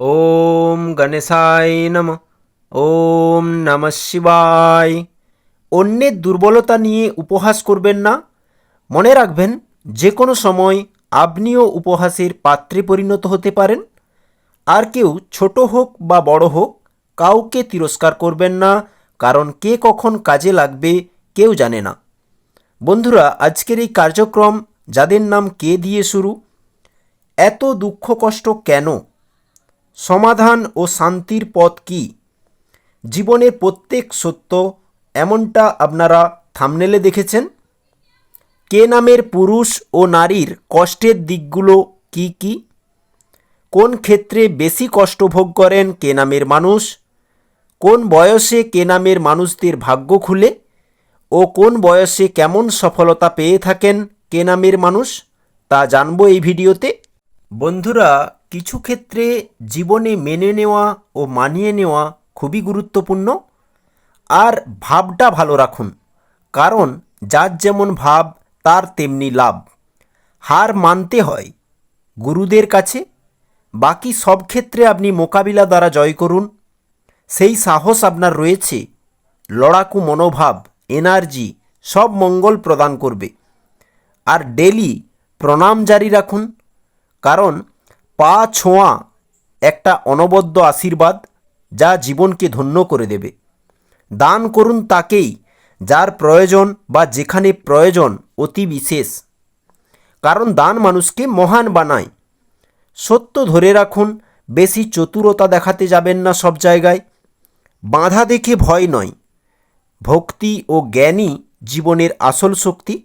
ওম গণেশায় নম। ওম নম শিবায়। অন্যের দুর্বলতা নিয়ে উপহাস করবেন না। মনে রাখবেন, যে কোনো সময় আপনিও উপহাসের পাত্রে পরিণত হতে পারেন। আর কেউ ছোট হোক বা বড় হোক, কাউকে তিরস্কার করবেন না, কারণ কে কখন কাজে লাগবে কেউ জানে না। বন্ধুরা, আজকের এই কার্যক্রম যাদের নাম কে দিয়ে শুরু, এত দুঃখ কষ্ট কেন? সমাধান ও শান্তির পথ কি? জীবনের প্রত্যেক সত্য এমনটা আপনারা থামনেলে দেখেছেন? কে নামের পুরুষ ও নারীর কষ্টের দিকগুলো কি কি? কোন ক্ষেত্রে বেশি কষ্ট ভোগ করেন কে নামের মানুষ? কোন বয়সে কে নামের মানুষদের ভাগ্য খুলে? ও কোন বয়সে কেমন সফলতা পেয়ে থাকেন কে নামের মানুষ? তা জানব এই ভিডিওতে। বন্ধুরা কিছু ক্ষেত্রে জীবনে মেনে নেওয়া ও মানিয়ে নেওয়া খুবই গুরুত্বপূর্ণ। আর ভাবটা ভালো রাখুন, কারণ যার যেমন ভাব, তার তেমনি লাভ। হার মানতে হয় গুরুদের কাছে। বাকি সব ক্ষেত্রে আপনি মোকাবিলা দ্বারা জয় করুন। সেই সাহস আপনার রয়েছে। লড়াকু মনোভাব, এনার্জি সব মঙ্গল প্রদান করবে। আর ডেলি প্রণাম জারি রাখুন, কারণ পা ছোঁয়া একটা অনবদ্য আশীর্বাদ যা জীবনকে ধন্য করে দেবে। দান করুন তাকেই যার প্রয়োজন বা যেখানে প্রয়োজন অতি বিশেষ। কারণ দান মানুষকে মহান বানায়। সত্য ধরে রাখুন, বেশি চতুরতা দেখাতে যাবেন না সব জায়গায়। বাধা দেখে ভয় নয়। ভক্তি ও জ্ঞানই জীবনের আসল শক্তি।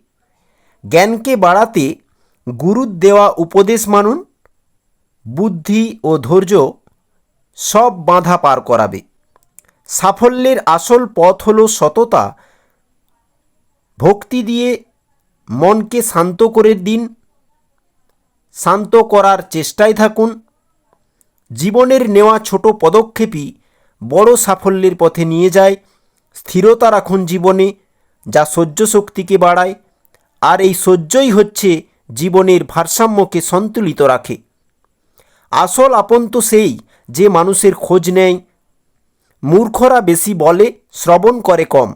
জ্ঞানকে বাড়াতে গুরুর দেওয়া উপদেশ মানুন বুদ্ধি ও ধৈর্য সব বাধা পার করাবে। সাফল্যের আসল পথ হল সততা। ভক্তি দিয়ে মনকে শান্ত করে দিন। শান্ত করার চেষ্টায় থাকুন। জীবনের নেওয়া ছোট পদক্ষেপই বড় সাফল্যের পথে নিয়ে যায়। স্থিরতা রাখুন জীবনে, যা সহ্য শক্তিকে বাড়ায়। আর এই সহ্যই হচ্ছে জীবনের ভারসাম্যকে সন্তুলিত রাখে। আসল আপন তো সেই যে মানুষের খোঁজ নেয়। মূর্খরা বেশি বলে, শ্রবণ করে কম।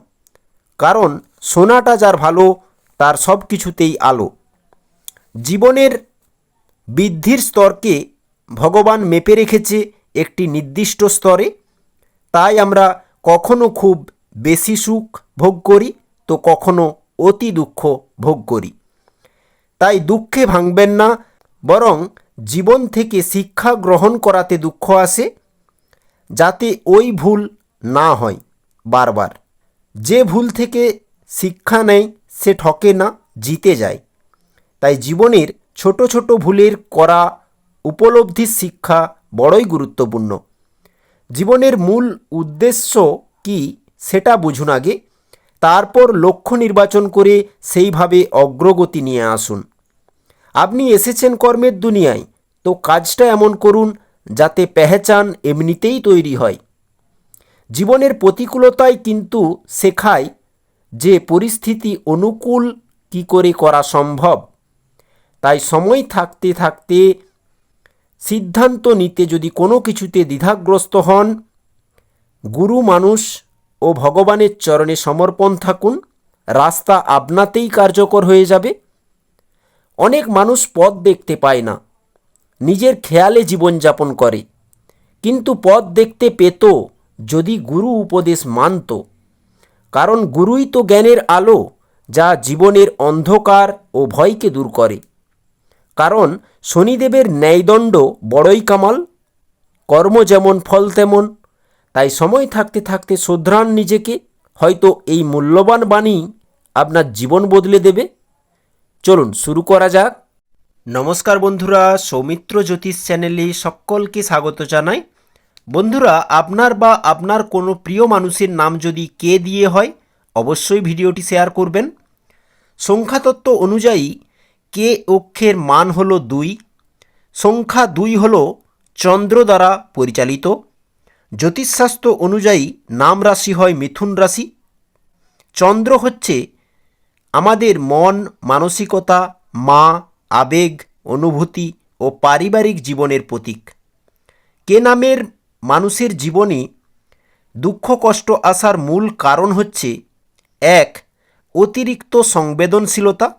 কারণ সোনাটা যার ভালো, তার সব কিছুতেই আলো। জীবনের বৃদ্ধির স্তরকে ভগবান মেপে রেখেছে একটি নির্দিষ্ট স্তরে। তাই আমরা কখনো খুব বেশি সুখ ভোগ করি, তো কখনো অতি দুঃখ ভোগ করি। তাই দুঃখে ভাঙবেন না, বরং জীবন থেকে শিক্ষা গ্রহণ করাতে দুঃখ আসে, যাতে ওই ভুল না হয় বারবার। যে ভুল থেকে শিক্ষা নেয়, সে ঠকে না, জিতে যায়। তাই জীবনের ছোট ছোট ভুলের করা উপলব্ধির শিক্ষা বড়ই গুরুত্বপূর্ণ। জীবনের মূল উদ্দেশ্য কি সেটা বুঝুন আগে, তারপর লক্ষ্য নির্বাচন করে সেইভাবে অগ্রগতি নিয়ে আসুন। আপনি এসেছেন কর্মের দুনিয়ায়, তো কাজটা এমন করুন যাতে পেহেচান এমনিতেই তৈরি হয়। জীবনের প্রতিকূলতাই কিন্তু শেখায় যে পরিস্থিতি অনুকূল কি করে করা সম্ভব। তাই সময় থাকতে থাকতে সিদ্ধান্ত নিতে যদি কোনো কিছুতে দ্বিধাগ্রস্ত হন, গুরু মানুষ ও ভগবানের চরণে সমর্পণ থাকুন, রাস্তা আপনাতেই কার্যকর হয়ে যাবে। অনেক মানুষ পথ দেখতে পায় না। নিজের খেয়ালে জীবনযাপন করে। কিন্তু পথ দেখতে পেত যদি গুরু উপদেশ মানত। কারণ গুরুই তো জ্ঞানের আলো, যা জীবনের অন্ধকার ও ভয়কে দূর করে। কারণ শনিদেবের ন্যায়দণ্ড বড়ই কামাল, কর্ম যেমন ফল তেমন, তাই সময় থাকতে থাকতে শোধরান নিজেকে হয়তো এই মূল্যবান বাণী আপনার জীবন বদলে দেবে। চলুন শুরু করা যাক। নমস্কার বন্ধুরা, সৌমিত্র জ্যোতিষ চ্যানেলে সকলকে স্বাগত জানাই। বন্ধুরা, আপনার বা আপনার কোনো প্রিয় মানুষের নাম যদি কে দিয়ে হয়, অবশ্যই ভিডিওটি শেয়ার করবেন। সংখ্যাতত্ত্ব অনুযায়ী, কে অক্ষের মান হল দুই, সংখ্যা দুই হল চন্দ্র দ্বারা পরিচালিত। জ্যোতিষশাস্ত্র অনুযায়ী, নাম রাশি হয় মিথুন রাশি। চন্দ্র হচ্ছে আমাদের মন, মানসিকতা, মা, আবেগ, অনুভূতি ও পারিবারিক জীবনের প্রতীক। কে নামের মানুষের জীবনে দুঃখ, কষ্ট আসার মূল কারণ হচ্ছে, এক, অতিরিক্ত সংবেদনশীলতা।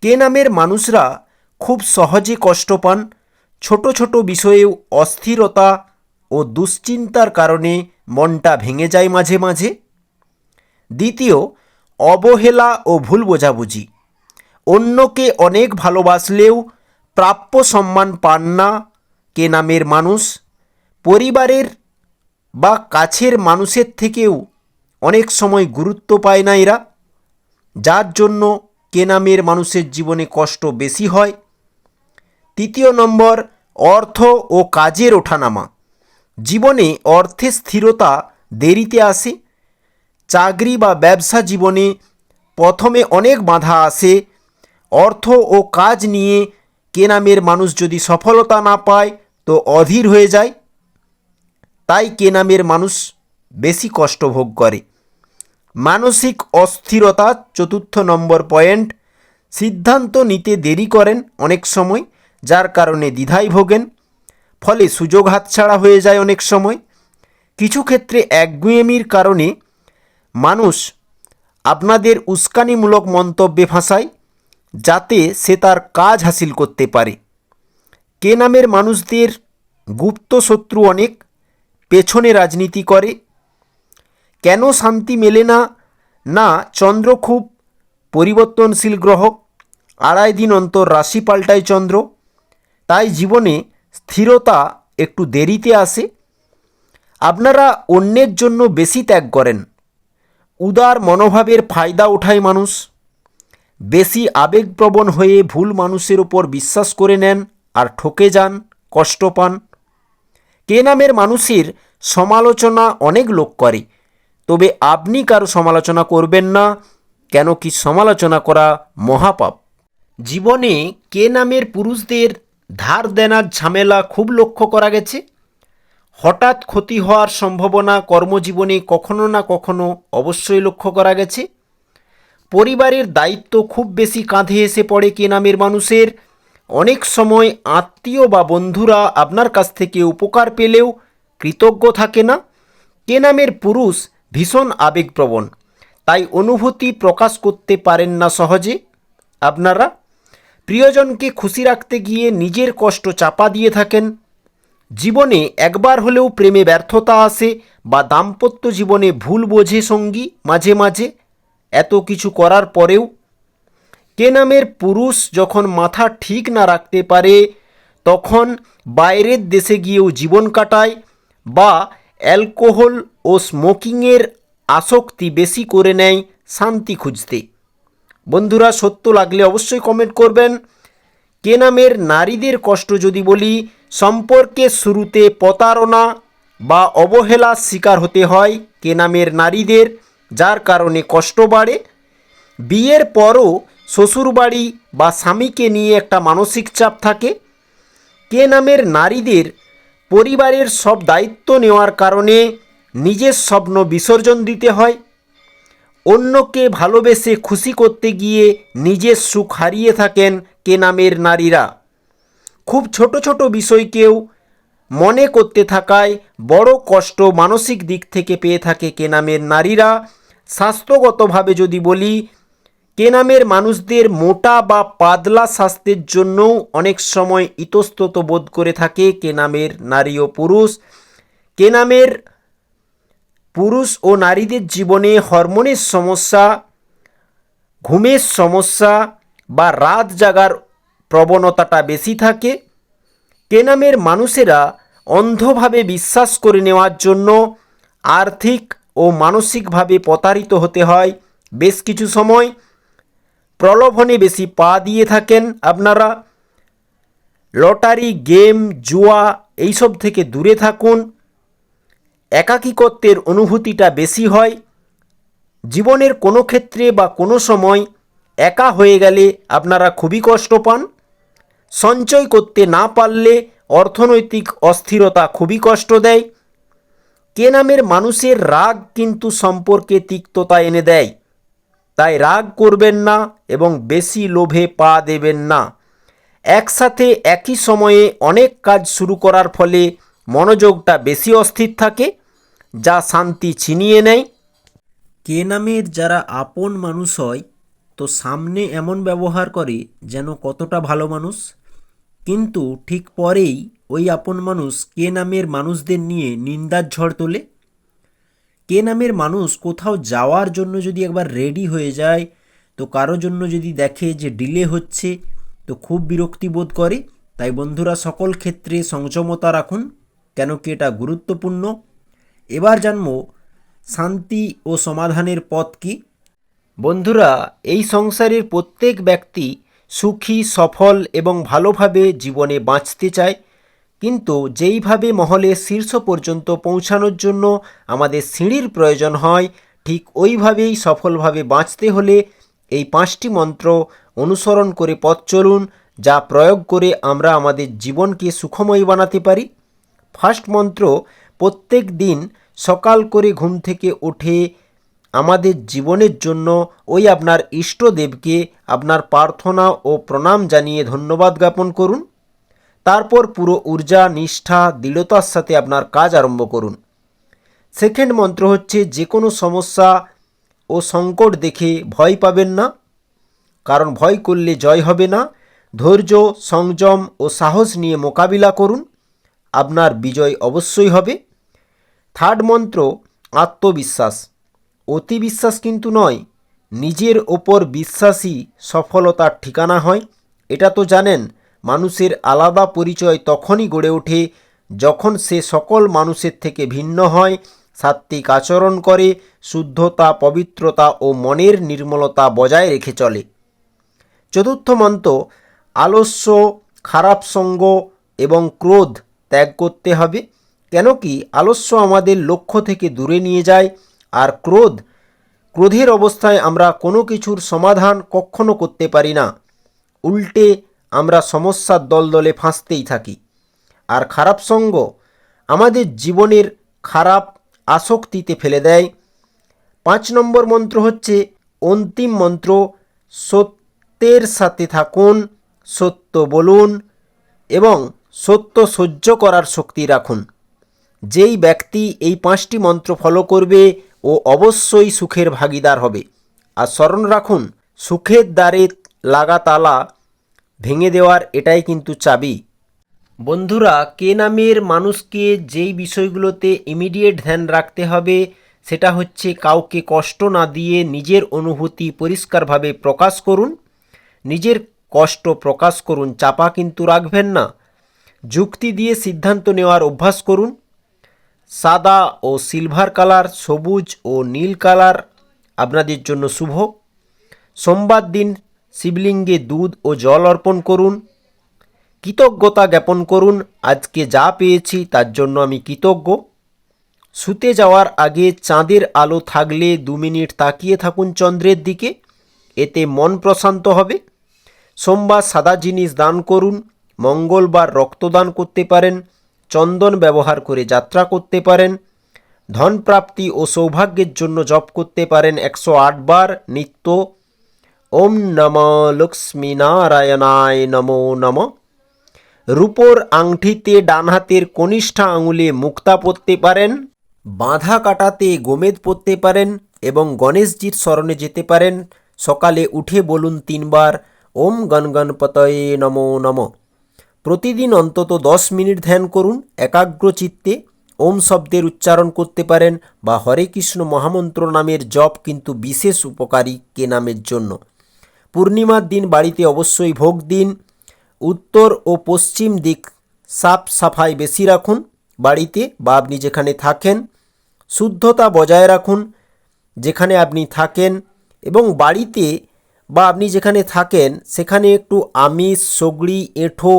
কে নামের মানুষরা খুব সহজে কষ্ট পান, ছোট ছোট বিষয়েও অস্থিরতা ও দুশ্চিন্তার কারণে মনটা ভেঙে যায় মাঝে মাঝে। দ্বিতীয় অবহেলা ও ভুল বোঝাবুঝি। অন্যকে অনেক ভালোবাসলেও প্রাপ্য সম্মান পান না কে নামের মানুষ। পরিবারের বা কাছের মানুষের থেকেও অনেক সময় গুরুত্ব পায় না এরা। যার জন্য কে নামের মানুষের জীবনে কষ্ট বেশি হয়। তৃতীয় নম্বর, অর্থ ও কাজের ওঠানামা। জীবনে অর্থের স্থিরতা দেরিতে আসে। চাকরি বা ব্যবসা জীবনে প্রথমে অনেক বাধা আসে। অর্থ ও কাজ নিয়ে কেনামের মানুষ যদি সফলতা না পায়, তো অধীর হয়ে যায়। তাই কেনামের মানুষ বেশি কষ্ট ভোগ করে। মানসিক অস্থিরতা চতুর্থ নম্বর পয়েন্ট। সিদ্ধান্ত নিতে দেরি করেন অনেক সময়, যার কারণে দ্বিধায় ভোগেন। ফলে সুযোগ হাতছাড়া হয়ে যায় অনেক সময়। কিছু ক্ষেত্রে একগুঁয়েমির কারণে মানুষ আপনাদের উস্কানিমূলক মন্তব্যে ফাঁসায়, যাতে সে তার কাজ হাসিল করতে পারে। কে নামের মানুষদের গুপ্ত শত্রু অনেক, পেছনে রাজনীতি করে। কেন শান্তি মেলে না না চন্দ্র খুব পরিবর্তনশীল গ্রহ আড়াই দিন অন্তর রাশি পাল্টায় চন্দ্র। তাই জীবনে স্থিরতা একটু দেরিতে আসে। আপনারা অন্যের জন্য বেশি ত্যাগ করেন। উদার মনোভাবের ফায়দা ওঠায় মানুষ। বেশি আবেগপ্রবণ হয়ে ভুল মানুষের ওপর বিশ্বাস করে নেন আর ঠকে যান, কষ্ট পান। কে নামের মানুষের সমালোচনা অনেক লোক করে, তবে আপনি কারও সমালোচনা করবেন না, কেন কি সমালোচনা করা মহাপাপ। জীবনে কে নামের পুরুষদের ধার দেনার ঝামেলা খুব লক্ষ্য করা গেছে। হঠাৎ ক্ষতি হওয়ার সম্ভাবনা কর্মজীবনে কখনো না কখনো অবশ্যই লক্ষ্য করা গেছে। পরিবারের দায়িত্ব খুব বেশি কাঁধে এসে পড়ে কে নামের মানুষের। অনেক সময় আত্মীয় বা বন্ধুরা আপনার কাছ থেকে উপকার পেলেও কৃতজ্ঞ থাকে না। কে নামের পুরুষ ভীষণ আবেগপ্রবণ, তাই অনুভূতি প্রকাশ করতে পারেন না সহজে। আপনারা প্রিয়জনকে খুশি রাখতে গিয়ে নিজের কষ্ট চাপা দিয়ে থাকেন। জীবনে একবার হলেও প্রেমে ব্যর্থতা আসে বা দাম্পত্য জীবনে ভুল বোঝে সঙ্গী মাঝে মাঝে, এত কিছু করার পরেও। কে নামের পুরুষ যখন মাথা ঠিক না রাখতে পারে, তখন বাইরের দেশে গিয়েও জীবন কাটায় বা অ্যালকোহল ও স্মোকিংয়ের আসক্তি বেশি করে নেয় শান্তি খুঁজতে। বন্ধুরা, সত্য লাগলে অবশ্যই কমেন্ট করবেন। কে নামের নারীদের কষ্ট যদি বলি সম্পর্কের শুরুতে প্রতারণা বা অবহেলার শিকার হতে হয় কে নামের নারীদের, যার কারণে কষ্ট বাড়ে। বিয়ের পরও শ্বশুরবাড়ি বা স্বামীকে নিয়ে একটা মানসিক চাপ থাকে। কে নামের নারীদের পরিবারের সব দায়িত্ব নেওয়ার কারণে নিজের স্বপ্ন বিসর্জন দিতে হয়। অন্যকে ভালোবেসে খুশি করতে গিয়ে নিজের সুখ হারিয়ে থাকেন কে নামের নারীরা? খুব ছোট ছোট বিষয়কেও মনে করতে থাকায় বড় কষ্ট মানসিক দিক থেকে পেয়ে থাকে কে নামের নারীরা। স্বাস্থ্যগতভাবে যদি বলি, কে নামের মানুষদের মোটা বা পাতলা স্বাস্থ্যের জন্যও অনেক সময় ইতস্তত বোধ করে থাকে কে নামের নারী ও পুরুষ। কে নামের পুরুষ ও নারীদের জীবনে হরমোনের সমস্যা, ঘুমের সমস্যা বা রাত জাগার প্রবণতাটা বেশি থাকে, কেনামের মানুষেরা অন্ধভাবে বিশ্বাস করে নেওয়ার জন্য আর্থিক ও মানসিকভাবে প্রতারিত হতে হয়। বেশ কিছু সময় প্রলোভনে বেশি পা দিয়ে থাকেন আপনারা। লটারি, গেম, জুয়া এইসব থেকে দূরে থাকুন। একাকিকত্বের অনুভূতিটা বেশি হয়। জীবনের কোনো ক্ষেত্রে বা কোনো সময় একা হয়ে গেলে আপনারা খুবই কষ্ট পান। সঞ্চয় করতে না পারলে অর্থনৈতিক অস্থিরতা খুবই কষ্ট দেয়। কে নামের মানুষের রাগ কিন্তু সম্পর্কে তিক্ততা এনে দেয়। তাই রাগ করবেন না এবং বেশি লোভে পা দেবেন না। একসাথে একই সময়ে অনেক কাজ শুরু করার ফলে মনোযোগটা বেশি অস্থির থাকে, যা শান্তি ছিনিয়ে নেয়। কে নামের যারা আপন মানুষ হয় তো সামনে এমন ব্যবহার করে যেন কতটা ভালো মানুষ। কিন্তু ঠিক পরেই ওই আপন মানুষ কে নামের মানুষদের নিয়ে নিন্দার ঝড় তোলে? কে নামের মানুষ কোথাও যাওয়ার জন্য যদি একবার রেডি হয়ে যায়, তো কারও জন্য যদি দেখে যে ডিলে হচ্ছে, তো খুব বিরক্তি বোধ করে। তাই বন্ধুরা, সকল ক্ষেত্রে সংযমতা রাখুন, কেন কি এটা গুরুত্বপূর্ণ। এবার জানব শান্তি ও সমাধানের পথ কি। বন্ধুরা, এই সংসারের প্রত্যেক ব্যক্তি সুখী, সফল এবং ভালোভাবে জীবনে বাঁচতে চায়। কিন্তু যেইভাবে মহলের শীর্ষ পর্যন্ত পৌঁছানোর জন্য আমাদের সিঁড়ির প্রয়োজন হয়, ঠিক ওইভাবেই সফলভাবে বাঁচতে হলে এই পাঁচটি মন্ত্র অনুসরণ করে পথ চলুন, যা প্রয়োগ করে আমরা আমাদের জীবনকে সুখময় বানাতে পারি। ফার্স্ট মন্ত্র, প্রত্যেক দিন সকাল করে ঘুম থেকে উঠে আমাদের জীবনের জন্য ওই আপনার ইষ্টদেবকে আপনার প্রার্থনা ও প্রণাম জানিয়ে ধন্যবাদ জ্ঞাপন করুন। তারপর পুরো ঊর্জা, নিষ্ঠা, দৃঢ়তার সাথে আপনার কাজ আরম্ভ করুন। সেকেন্ড মন্ত্র হচ্ছে, যে কোনো সমস্যা ও সংকট দেখে ভয় পাবেন না, কারণ ভয় করলে জয় হবে না। ধৈর্য, সংযম ও সাহস নিয়ে মোকাবিলা করুন, আপনার বিজয় অবশ্যই হবে। থার্ড মন্ত্র, আত্মবিশ্বাস। অতি বিশ্বাস কিন্তু নয়। নিজের ওপর বিশ্বাসী সফলতার ঠিকানা হয়। এটা তো জানেন, মানুষের আলাদা পরিচয় তখনই গড়ে ওঠে যখন সে সকল মানুষের থেকে ভিন্ন হয়, সাত্ত্বিক আচরণ করে, শুদ্ধতা, পবিত্রতা ও মনের নির্মলতা বজায় রেখে চলে। চতুর্থ মন্ত্র, আলস্য, খারাপ সঙ্গ এবং ক্রোধ ত্যাগ করতে হবে। কেন কি আলস্য আমাদের লক্ষ্য থেকে দূরে নিয়ে যায় আর ক্রোধ, ক্রোধের অবস্থায় আমরা কোনো কিছুর সমাধান কখনো করতে পারি না। উল্টে আমরা সমস্যার দলদলে ফাঁসতেই থাকি। আর খারাপ সঙ্গ আমাদের জীবনের খারাপ আসক্তিতে ফেলে দেয়। পাঁচ নম্বর মন্ত্র হচ্ছে, অন্তিম মন্ত্র, সত্যের সাথে থাকুন, সত্য বলুন এবং সত্য সহ্য করার শক্তি রাখুন। যেই ব্যক্তি এই পাঁচটি মন্ত্র ফলো করবে ও অবশ্যই সুখের ভাগিদার হবে। আর স্মরণ রাখুন, সুখের দ্বারে লাগা তালা ভেঙে দেওয়ার এটাই কিন্তু চাবি। বন্ধুরা, কে নামের মানুষকে যেই বিষয়গুলোতে ইমিডিয়েট ধ্যান রাখতে হবে, সেটা হচ্ছে কাউকে কষ্ট না দিয়ে নিজের অনুভূতি পরিষ্কারভাবে প্রকাশ করুন। নিজের কষ্ট প্রকাশ করুন, চাপা কিন্তু রাখবেন না। যুক্তি দিয়ে সিদ্ধান্ত নেওয়ার অভ্যাস করুন। সাদা ও সিলভার কালার, সবুজ ও নীল কালার। আপনাদের জন্য শুভ। সোমবার দিন শিবলিঙ্গে দুধ ও জল অর্পণ করুন। কৃতজ্ঞতা জ্ঞাপন করুন। আজকে যা পেয়েছি তার জন্য আমি কৃতজ্ঞ। শুতে যাওয়ার আগে চাঁদের আলো থাকলে দু মিনিট তাকিয়ে থাকুন চন্দ্রের দিকে। এতে মন প্রশান্ত হবে। সোমবার সাদা জিনিস দান করুন। মঙ্গলবার রক্তদান করতে পারেন। চন্দন ব্যবহার করে যাত্রা করতে পারেন, ধন প্রাপ্তি ও সৌভাগ্যের জন্য জপ করতে পারেন একশো আট বার নিত্য। ওম নম লক্ষ্মী নারায়ণায় নমো নম। রূপোর আংটিতে ডান হাতের কনিষ্ঠা আঙুলে মুক্তা পরতে পারেন, বাঁধা কাটাতে গোমেদ পরতে পারেন এবং গণেশজির স্মরণে যেতে পারেন। সকালে উঠে বলুন তিনবার, ওম গণগণপতয়ে নমো নম। প্রতিদিন অন্তত দশ মিনিট ধ্যান করুন, একাগ্র চিত্তে ওম শব্দের উচ্চারণ করতে পারেন বা হরে কৃষ্ণ মহামন্ত্র নামের জপ কিন্তু বিশেষ উপকারী কে নামের জন্য। পূর্ণিমার দিন বাড়িতে অবশ্যই ভোগ দিন। উত্তর ও পশ্চিম দিক সাফ সাফাই বেশি রাখুন, বাড়িতে বা আপনি যেখানে থাকেন। শুদ্ধতা বজায় রাখুন, যেখানে আপনি থাকেন এবং বাড়িতে বা আপনি যেখানে থাকেন, সেখানে একটু আমিষ, সগড়ি, এঁঠো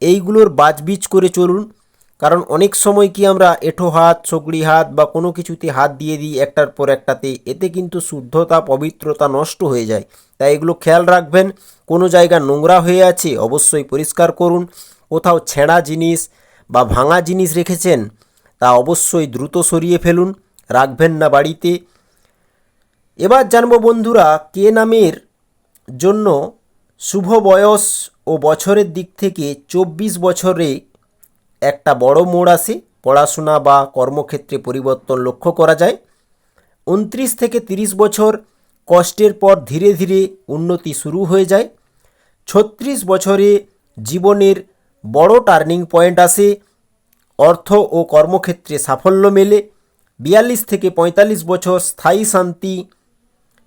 এইগুলোর বাজবিজ করে চলুন। কারণ অনেক সময় কি আমরা এঁঠো হাত, সগড়ি হাত বা কোনো কিছুতে হাত দিয়ে দিই একটার পর একটাতে, এতে কিন্তু শুদ্ধতা পবিত্রতা নষ্ট হয়ে যায়। তাই এগুলো খেয়াল রাখবেন। কোনো জায়গা নোংরা হয়ে আছে, অবশ্যই পরিষ্কার করুন। কোথাও ছেঁড়া জিনিস বা ভাঙা জিনিস রেখেছেন, তা অবশ্যই দ্রুত সরিয়ে ফেলুন। রাখবেন না বাড়িতে। এবার জানব বন্ধুরা, কে নামের জন্য শুভ বয়স ও বছরের দিক থেকে চব্বিশ বছরে একটা বড় মোড় আসে। পড়াশোনা বা কর্মক্ষেত্রে পরিবর্তন লক্ষ্য করা যায়। উনত্রিশ থেকে তিরিশ বছর কষ্টের পর ধীরে ধীরে উন্নতি শুরু হয়ে যায়। ছত্রিশ বছরে জীবনের বড় টার্নিং পয়েন্ট আসে। অর্থ ও কর্মক্ষেত্রে সাফল্য মেলে। বিয়াল্লিশ থেকে পঁয়তাল্লিশ বছর স্থায়ী শান্তি,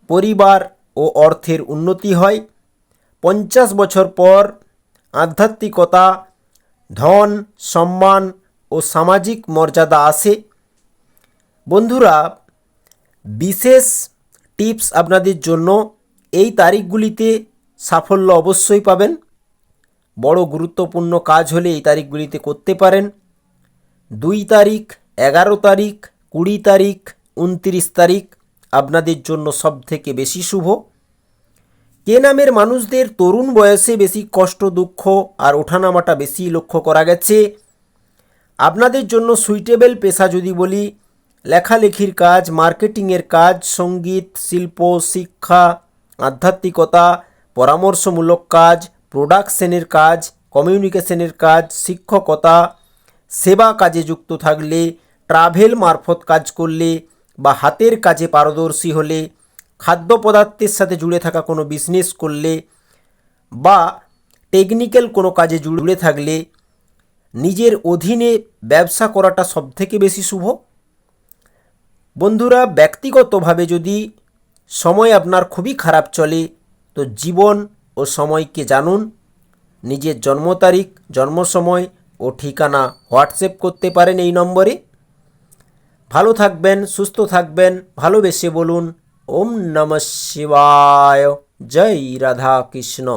পরিবার ও অর্থের উন্নতি হয়। পঞ্চাশ বছর পর আধ্যাত্মিকতা, ধন, সম্মান ও সামাজিক মর্যাদা আসে। বন্ধুরা, বিশেষ টিপস আপনাদের জন্য এই তারিখগুলিতে সাফল্য অবশ্যই পাবেন। বড় গুরুত্বপূর্ণ কাজ হলে এই তারিখগুলিতে করতে পারেন। দুই তারিখ, এগারো তারিখ, কুড়ি তারিখ, উনত্রিশ তারিখ আপনাদের জন্য সব থেকে বেশি শুভ। কে নামের মানুষদের তরুণ বয়সে বেশি কষ্ট, দুঃখ আর ওঠানামাটা বেশি লক্ষ্য করা গেছে? আপনাদের জন্য সুইটেবল পেশা যদি বলি, লেখালেখির কাজ, মার্কেটিংয়ের কাজ, সংগীত, শিল্প, শিক্ষা, আধ্যাত্মিকতা, পরামর্শমূলক কাজ, প্রোডাকশনের কাজ, কমিউনিকেশনের কাজ, শিক্ষকতা, সেবা কাজে যুক্ত থাকলে, ট্রাভেল মারফত কাজ করলে বা হাতের কাজে পারদর্শী হলে খাদ্য পদার্থের সাথে জুড়ে থাকা কোনো বিজনেস করলে বা টেকনিক্যাল কোনো কাজে জুড়ে থাকলে নিজের অধীনে ব্যবসা করাটা সবথেকে বেশি শুভ? বন্ধুরা, ব্যক্তিগতভাবে যদি সময় আপনার খুবই খারাপ চলে, তো জীবন ও সময়কে জানুন। নিজের জন্ম তারিখ, জন্ম সময় ও ঠিকানা হোয়াটসঅ্যাপ করতে পারেন এই নম্বরে। ভালো থাকবেন, সুস্থ থাকবেন, ভালোবেসে বলুন ওম নমঃ শিবায় জয় রাধা কৃষ্ণ